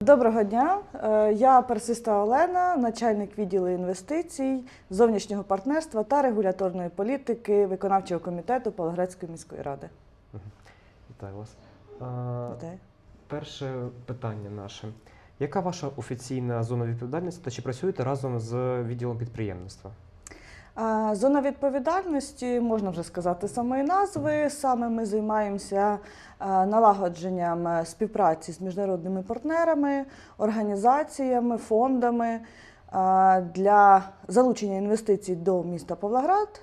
Доброго дня. Е, Я Персиста Олена, начальник відділу інвестицій, зовнішнього партнерства та регуляторної політики виконавчого комітету Павлоградської міської ради. Вітаю вас. Вітаю. перше питання наше. Яка ваша офіційна зона відповідальності та чи працюєте разом з відділом підприємництва? Зона відповідальності, можна вже сказати самої назви. Саме ми займаємося налагодженням е, співпраці з міжнародними партнерами, організаціями, фондами для залучення інвестицій до міста Павлоград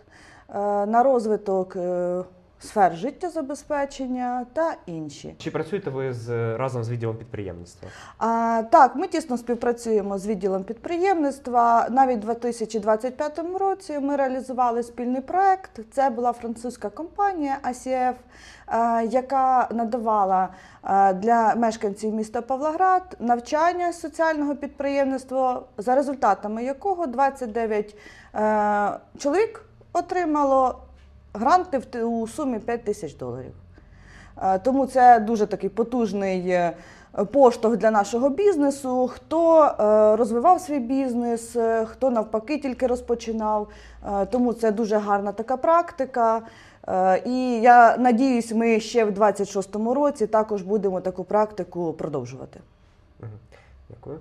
е, на розвиток е, сфер життєзабезпечення та інші. Чи працюєте ви з, разом з відділом підприємництва? А, так, ми тісно співпрацюємо з відділом підприємництва. Навіть у 2025 році ми реалізували спільний проект. Це була французька компанія ACF, е, яка надавала е, для мешканців міста Павлоград навчання соціального підприємництва, за результатами якого 29 е, чоловік отримало гранти у сумі 5 тисяч доларів. Е, Тому це дуже такий потужний е, поштовх для нашого бізнесу. Хто е, розвивав свій бізнес, хто навпаки тільки розпочинав. Тому це дуже гарна така практика. І я надіюсь, ми ще в 26-му році також будемо таку практику продовжувати. Дякую.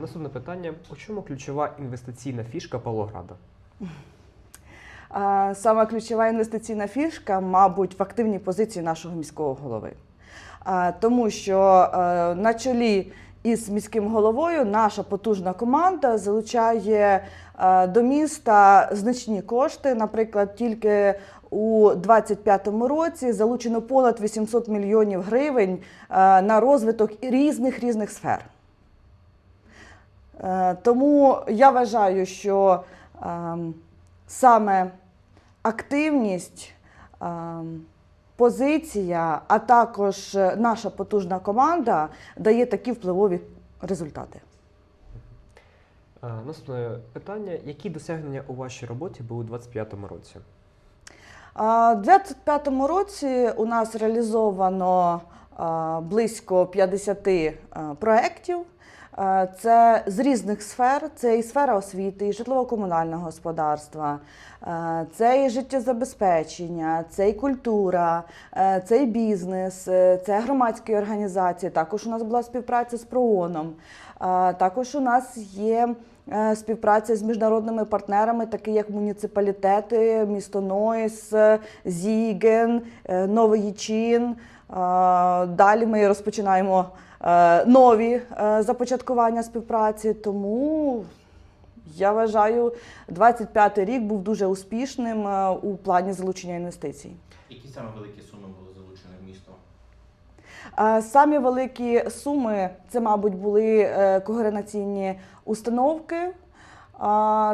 Наступне питання: у чому ключова інвестиційна фішка Павлограда? А, Сама ключова інвестиційна фішка, мабуть, в активній позиції нашого міського голови. Тому що е, на чолі із міським головою наша потужна команда залучає е, до міста значні кошти. Наприклад, тільки у 2025 році залучено понад 800 мільйонів гривень е, на розвиток різних різних сфер. Тому я вважаю, що ем, саме активність, ем, позиція, а також е, наша потужна команда дає такі впливові результати. Наступне питання: які досягнення у вашій роботі були у 2025 році? У 2025 році у нас реалізовано близько 50 проєктів. А, Це з різних сфер: це і сфера освіти, і житлово-комунального господарства, це і життєзабезпечення, це і культура, е, це і бізнес, е, це громадські організації. Також у нас була співпраця з ПРООНом. Також у нас є е, співпраця з міжнародними партнерами, такі як муніципалітети, місто Нойс, Зіген, е, Новий Чин. Далі ми розпочинаємо е, нові е, започаткування співпраці. Тому я вважаю, 25 рік був дуже успішним е, у плані залучення інвестицій. Які саме великі суми були залучені в місто? Е, Самі великі суми це, мабуть, були когеренаційні установки.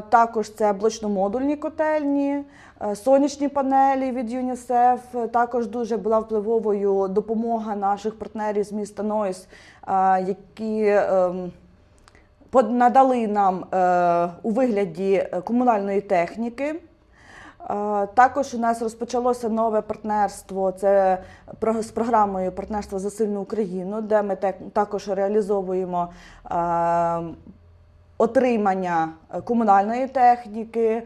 Також це блочно-модульні котельні, е, сонячні панелі від ЮНІСЕФ. Також дуже була впливовою допомога наших партнерів з міста Нойс, е, які ем, надали нам е, у вигляді комунальної техніки. Також у нас розпочалося нове партнерство. Це з програмою партнерства за сильну Україну, де ми також реалізовуємо е, отримання е, комунальної техніки, е,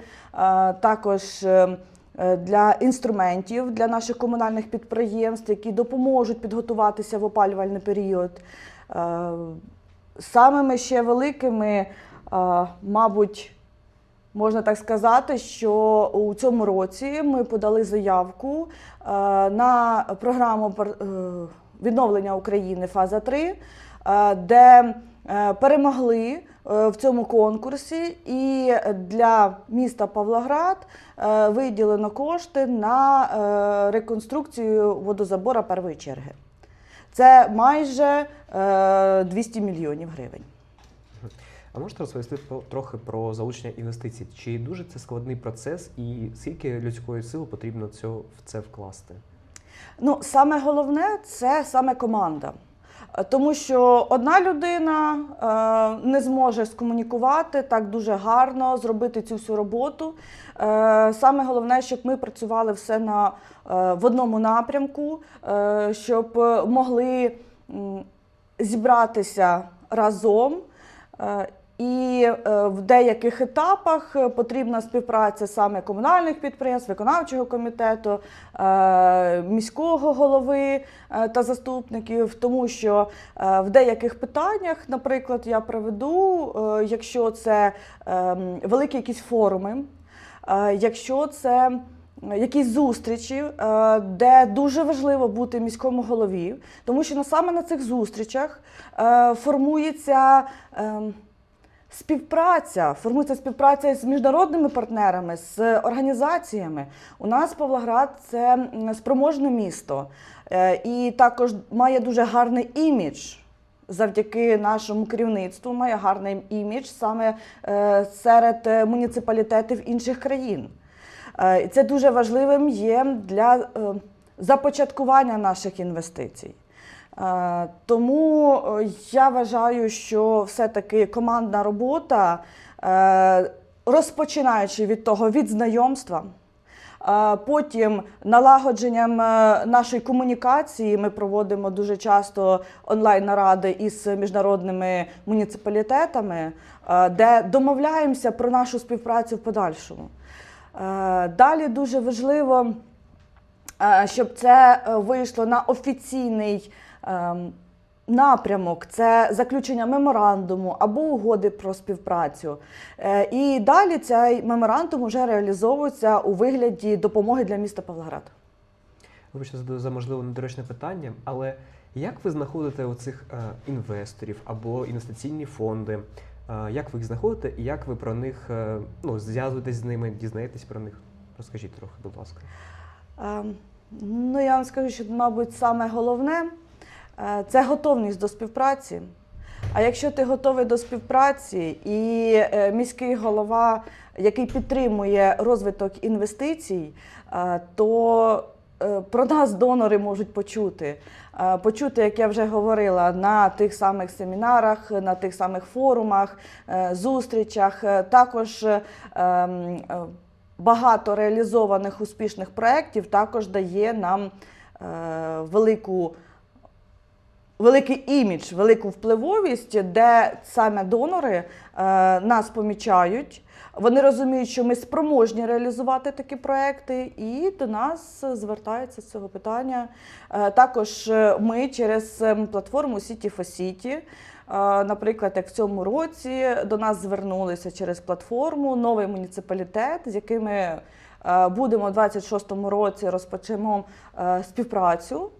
також е, для інструментів для наших комунальних підприємств, які допоможуть підготуватися в опалювальний період. Самими ще великими, мабуть, Можна так сказати, що у цьому році ми подали заявку на програму відновлення України фаза 3, е, де перемогли в цьому конкурсі, і для міста Павлоград е, виділено кошти на е, реконструкцію водозабора першої черги. Це майже е, 200 мільйонів гривень. А можете розповісти трохи про залучення інвестицій? Чи дуже це складний процес, і скільки людської сили потрібно в це вкласти? Ну, саме головне це саме команда. Тому що одна людина е, не зможе скомунікувати так дуже гарно, зробити цю всю роботу. Е, Саме головне, щоб ми працювали все на, е, в одному напрямку, щоб могли зібратися разом. І е, в деяких етапах е, потрібна співпраця саме комунальних підприємств, виконавчого комітету, е, міського голови та заступників, тому що в деяких питаннях, наприклад, я приведу, е, якщо це е, великі якісь форуми, якщо це якісь зустрічі, де дуже важливо бути міському голові, тому що саме на цих зустрічах формується. Співпраця, формується співпраця з міжнародними партнерами, з організаціями. У нас Павлоград це спроможне місто е, і також має дуже гарний імідж. Завдяки нашому керівництву має гарний імідж саме е, серед е, муніципалітетів інших країн. Це дуже важливим є для започаткування наших інвестицій. Е, Тому е, я вважаю, що все-таки командна робота, е, розпочинаючи від того від знайомства, потім налагодженням нашої комунікації, ми проводимо дуже часто онлайн-наради із міжнародними муніципалітетами, де домовляємося про нашу співпрацю в подальшому. Далі дуже важливо щоб це вийшло на офіційний напрямок, це заключення меморандуму або угоди про співпрацю. Е, І далі цей меморандум вже реалізовується у вигляді допомоги для міста Павлоград. Вибачте за, можливо недоречне питання, але як ви знаходите оцих е, інвесторів або інвестиційні фонди? Е, як ви їх знаходите і як ви про них ну, зв'язуєтесь з ними, дізнаєтесь про них? Розкажіть трохи, будь ласка. Ем, Ну, я вам скажу, що, мабуть, саме головне це готовність до співпраці. А якщо ти готовий до співпраці, і е, міський голова, який підтримує розвиток інвестицій, е, то е, про нас донори можуть почути. Е, Почути, як я вже говорила, на тих самих семінарах, на тих самих форумах, е, зустрічах. Е, Також е, е, багато реалізованих успішних проєктів також дає нам е, велику, великий імідж, велику впливовість, де саме донори е, нас помічають. Вони розуміють, що ми спроможні реалізувати такі проекти, і до нас звертаються з цього питання. Е, Також е, ми через ем, платформу City for City, наприклад, як в цьому році до нас звернулися через платформу новий муніципалітет, з якими будемо у 26-му році розпочнемо співпрацю.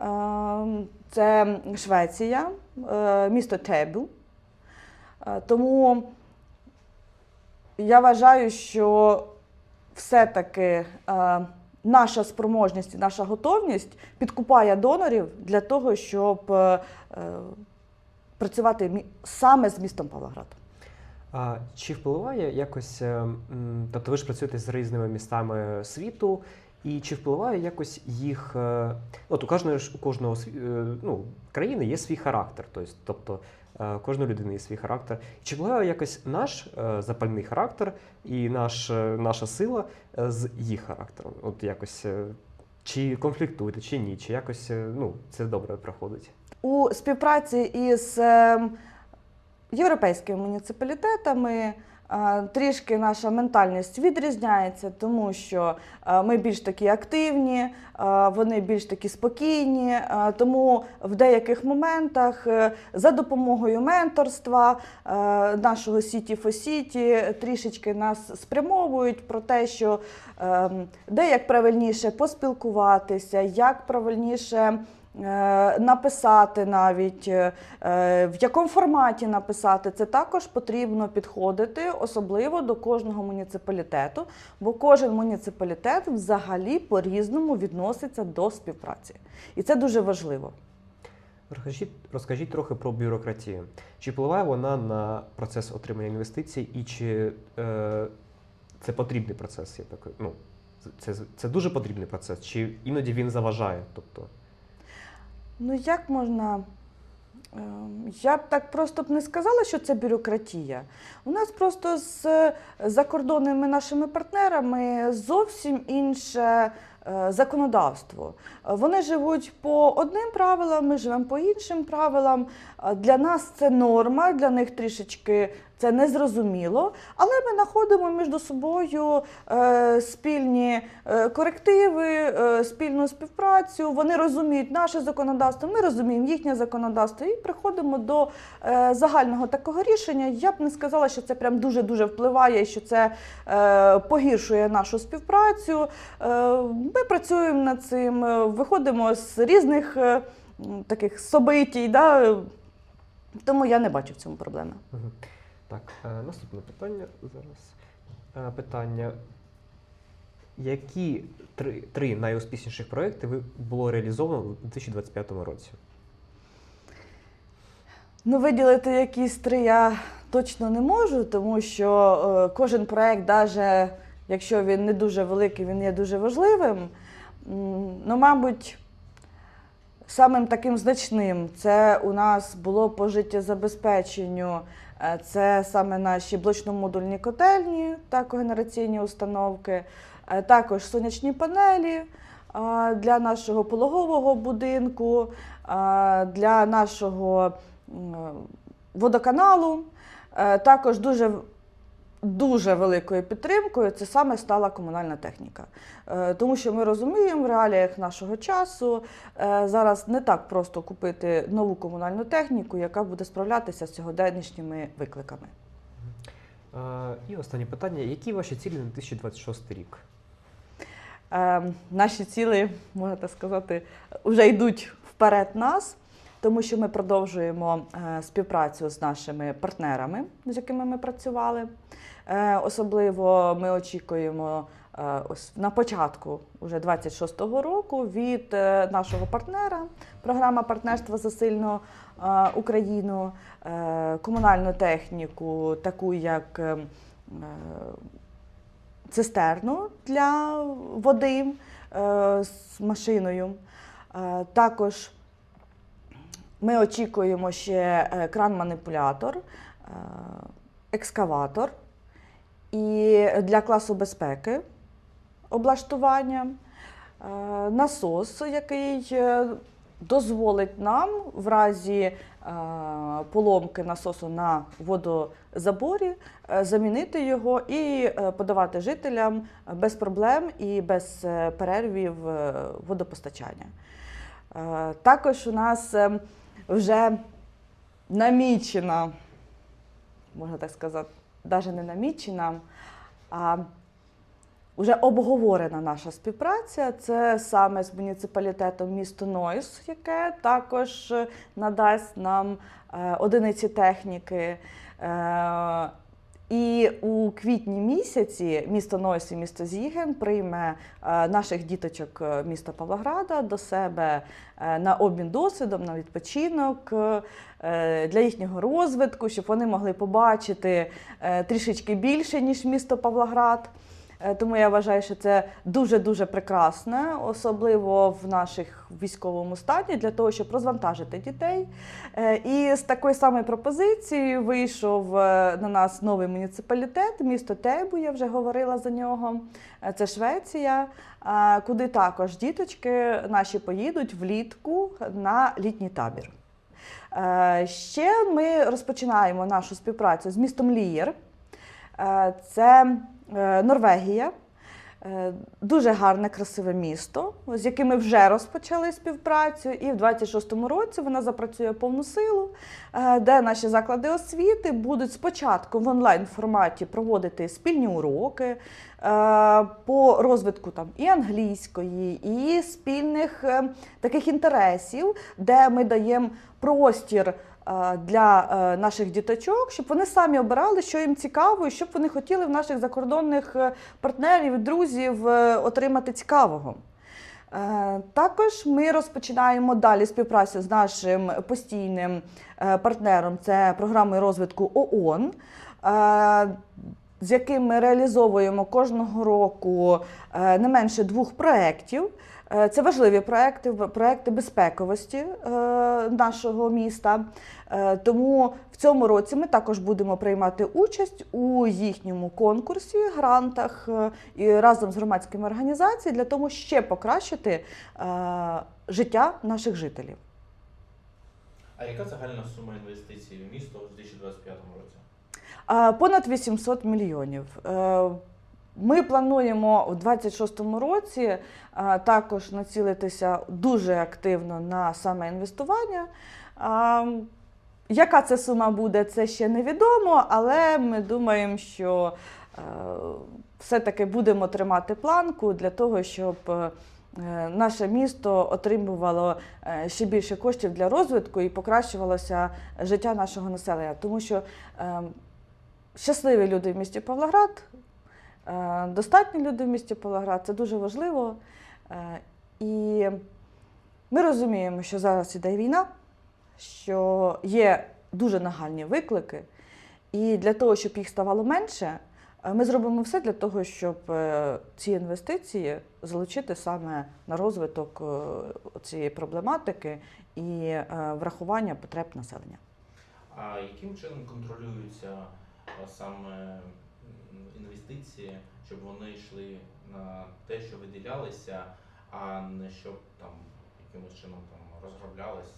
Е, Це Швеція, е, місто Тебю. Е, Тому я вважаю, що все-таки е, наша спроможність і наша готовність підкупає донорів для того, щоб працювати саме з містом Павлоград. А чи впливає якось, е, тобто ви ж працюєте з різними містами світу, і чи впливає якось їх. е, От у кожної у кожного е, ну, країни є свій характер, тобто, тобто е, у кожної людини є свій характер. Чи впливає якось наш запальний характер і наш, наша сила з їх характером? От якось. Чи конфліктуєте, чи ні, чи якось ну, це добре проходить? У співпраці із е, європейськими муніципалітетами трішки наша ментальність відрізняється, тому що е, ми більш такі активні, е, вони більш такі спокійні. е, Тому в деяких моментах е, за допомогою менторства е, нашого for City трішечки нас спрямовують про те, що ем, де як правильніше поспілкуватися, як правильніше. Е, Написати навіть е, е, в якому форматі написати, це також потрібно підходити, особливо до кожного муніципалітету, бо кожен муніципалітет взагалі по-різному відноситься до співпраці. І це дуже важливо. Розкажіть, розкажіть трохи про бюрократію. Чи впливає вона на процес отримання інвестицій, і чи е, це потрібний процес? Я так, ну, це, це дуже потрібний процес, чи іноді він заважає? Тобто, Ну як можна Ем, Я б так просто б не сказала, що це бюрократія. У нас просто з е, закордонними нашими партнерами зовсім інше е, законодавство. Вони живуть по одним правилам, ми живемо по іншим правилам. Для нас це норма, для них трішечки це незрозуміло, але ми знаходимо між собою е, спільні е, корективи, е, спільну співпрацю. Вони розуміють наше законодавство, ми розуміємо їхнє законодавство і приходимо до загального такого рішення. Я б не сказала, що це прям дуже дуже впливає, що це погіршує нашу співпрацю. Ми працюємо над цим, виходимо з різних таких собитій. Да? Тому я не бачу в цьому проблеми. Так, е, наступне питання зараз. Е, питання. Які три, три найуспішніших проекти ви було реалізовано у 2025 році? Ну, виділити якісь три я точно не можу, тому що е, кожен проект, навіть якщо він не дуже великий, він є дуже важливим. Ну, мабуть, самим таким значним це у нас було по життєзабезпеченню. Е, Це саме наші блочно-модульні котельні та когенераційні установки, Е, також сонячні панелі е, для нашого пологового будинку, для нашого водоканалу. Також дуже, дуже великою підтримкою це саме стала комунальна техніка. Е, Тому що ми розуміємо в реаліях нашого часу е, зараз не так просто купити нову комунальну техніку, яка буде справлятися з сьогоднішніми викликами. Е, І останнє питання. Які ваші цілі на 2026 рік? Наші цілі, можна так сказати, вже йдуть вперед нас, тому що ми продовжуємо співпрацю з нашими партнерами, з якими ми працювали. Е, Особливо ми очікуємо е, ось на початку уже 26-го року від е, нашого партнера, програма партнерства за сильну Україну, комунальну техніку, таку як е, е, цистерну для води з машиною. Також ми очікуємо ще кран-маніпулятор, екскаватор і для класу безпеки облаштування, е, насос, який е, дозволить нам в разі е, поломки насосу на водозаборі замінити його і подавати жителям без проблем і без перервів водопостачання. Також у нас вже намічена, можна так сказати, навіть не намічена, а вже обговорена наша співпраця. Це саме з муніципалітетом місто Нойс, яке також е, надасть нам е, одиниці техніки. І у квітні місяці місто Нойс і місто Зіген прийме е, наших діточок е, міста Павлограда до себе е, на обмін досвідом, на відпочинок для їхнього розвитку, щоб вони могли побачити трішечки більше, ніж місто Павлоград. Е, Тому я вважаю, що це дуже-дуже прекрасне, особливо в наших військовому стані, для того, щоб розвантажити дітей. Е, І з такої самої пропозиції вийшов е, на нас новий муніципалітет, місто Тебу, я вже говорила за нього. Це Швеція, куди також діточки наші поїдуть влітку на літній табір. Ще ми розпочинаємо нашу співпрацю з містом Лієр. Це Норвегія. Е, Дуже гарне, красиве місто, з яким ми вже розпочали співпрацю, і в 26-му році вона запрацює повну силу, е, де наші заклади освіти будуть спочатку в онлайн форматі проводити спільні уроки е, по розвитку там і англійської, і спільних е, таких інтересів, де ми даємо простір е, для е, наших діточок, щоб вони самі обирали, що їм цікаво, і щоб вони хотіли в наших закордонних е, партнерів, друзів е, отримати цікавого. Е, Також ми розпочинаємо далі співпрацю з нашим постійним е, партнером, це програмою розвитку ООН, е, з яким ми реалізовуємо кожного року е, не менше двох проєктів. Е, Це важливі проекти, проекти безпековості е, нашого міста. Е, Тому в цьому році ми також будемо приймати участь у їхньому конкурсі, грантах і разом з громадськими організаціями для того, ще покращити життя наших жителів. А яка загальна сума інвестицій в місто у 2025 році? Понад 800 мільйонів. Ми плануємо у 2026 році також націлитися дуже активно на саме інвестування. Яка це сума буде, це ще невідомо, але ми думаємо, що е, все-таки будемо тримати планку для того, щоб е, наше місто отримувало е, ще більше коштів для розвитку і покращувалося життя нашого населення. Тому що е, щасливі люди в місті Павлоград, достатні люди в місті Павлоград це дуже важливо. Е, І ми розуміємо, що зараз іде війна, що є дуже нагальні виклики, і для того, щоб їх ставало менше, е, ми зробимо все для того, щоб е, ці інвестиції залучити саме на розвиток е, цієї проблематики і е, врахування потреб населення. А яким чином контролюються саме інвестиції, щоб вони йшли на те, що виділялися, а не щоб там якимось чином там розроблялись?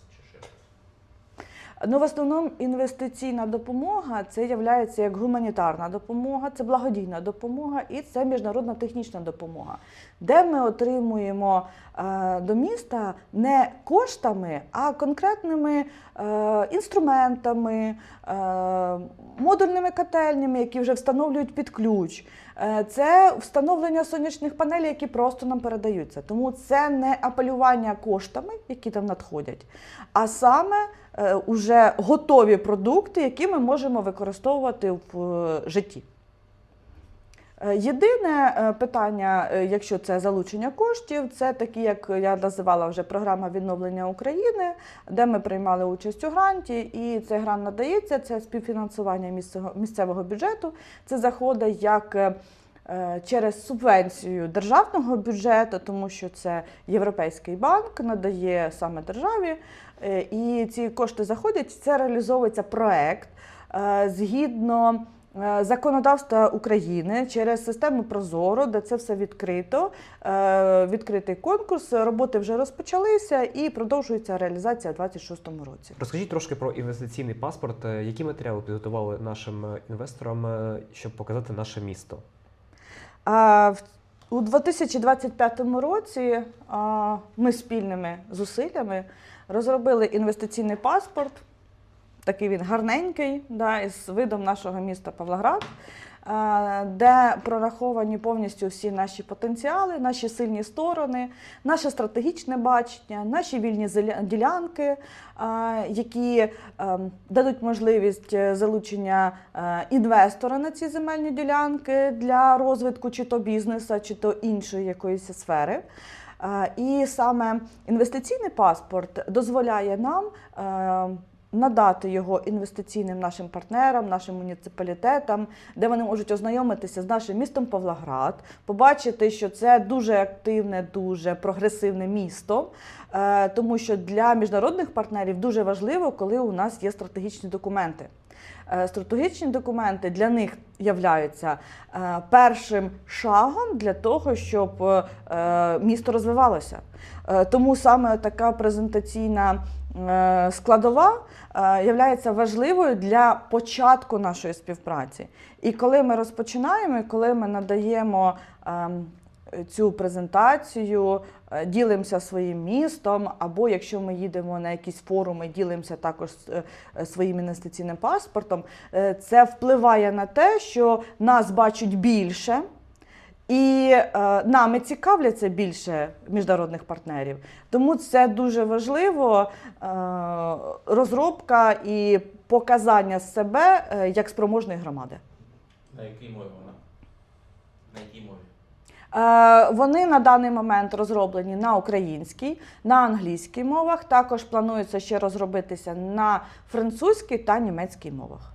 Ну, в основному інвестиційна допомога це є як гуманітарна допомога, це благодійна допомога і це міжнародна технічна допомога, де ми отримуємо е, до міста не коштами, а конкретними е, інструментами, е, модульними котельнями, які вже встановлюють під ключ. Це встановлення сонячних панелей, які просто нам передаються. Тому це не апелювання коштами, які там надходять, а саме уже готові продукти, які ми можемо використовувати в е, житті. Е, Єдине е, питання, е, якщо це залучення коштів, це такі, як я називала вже програма відновлення України, де ми приймали участь у гранті, і цей грант надається. Це співфінансування місцевого, бюджету. Це заходить як е, е, через субвенцію державного бюджету, тому що це Європейський банк надає саме державі. Е, І ці кошти заходять. Це реалізовується проект е, згідно е, законодавства України через систему Прозоро, де це все відкрито. Е, Відкритий конкурс, роботи вже розпочалися і продовжується реалізація у 2026 році. Розкажіть трошки про інвестиційний паспорт. Е, Які матеріали підготували нашим е, інвесторам, е, щоб показати наше місто? А в- у 2025 році ми спільними зусиллями розробили інвестиційний паспорт. Такий він гарненький, да, із видом нашого міста Павлоград, де прораховані повністю всі наші потенціали, наші сильні сторони, наше стратегічне бачення, наші вільні ділянки, які ем, дадуть можливість е, залучення е, інвестора на ці земельні ділянки для розвитку чи то бізнесу, чи то іншої якоїсь сфери. Е, І саме інвестиційний паспорт дозволяє нам е, надати його інвестиційним нашим партнерам, нашим муніципалітетам, де вони можуть ознайомитися з нашим містом Павлоград, побачити, що це дуже активне, дуже прогресивне місто, е, тому що для міжнародних партнерів дуже важливо, коли у нас є стратегічні документи. Е, Стратегічні документи для них являються е, першим шагом для того, щоб місто розвивалося. Тому саме така презентаційна складова е, являється важливою для початку нашої співпраці. І коли ми розпочинаємо, і коли ми надаємо ем, цю презентацію, е, ділимося своїм містом, або якщо ми їдемо на якісь форуми, ділимося також е, е, своїм інвестиційним паспортом, е, це впливає на те, що нас бачать більше. І е, нами цікавляться більше міжнародних партнерів. Тому це дуже важливо е, розробка і показання себе е, як спроможної громади. На якій мові вона? На якій мові? Е, Вони на даний момент розроблені на українській, на англійській мовах. Також планується ще розробитися на французькій та німецькій мовах.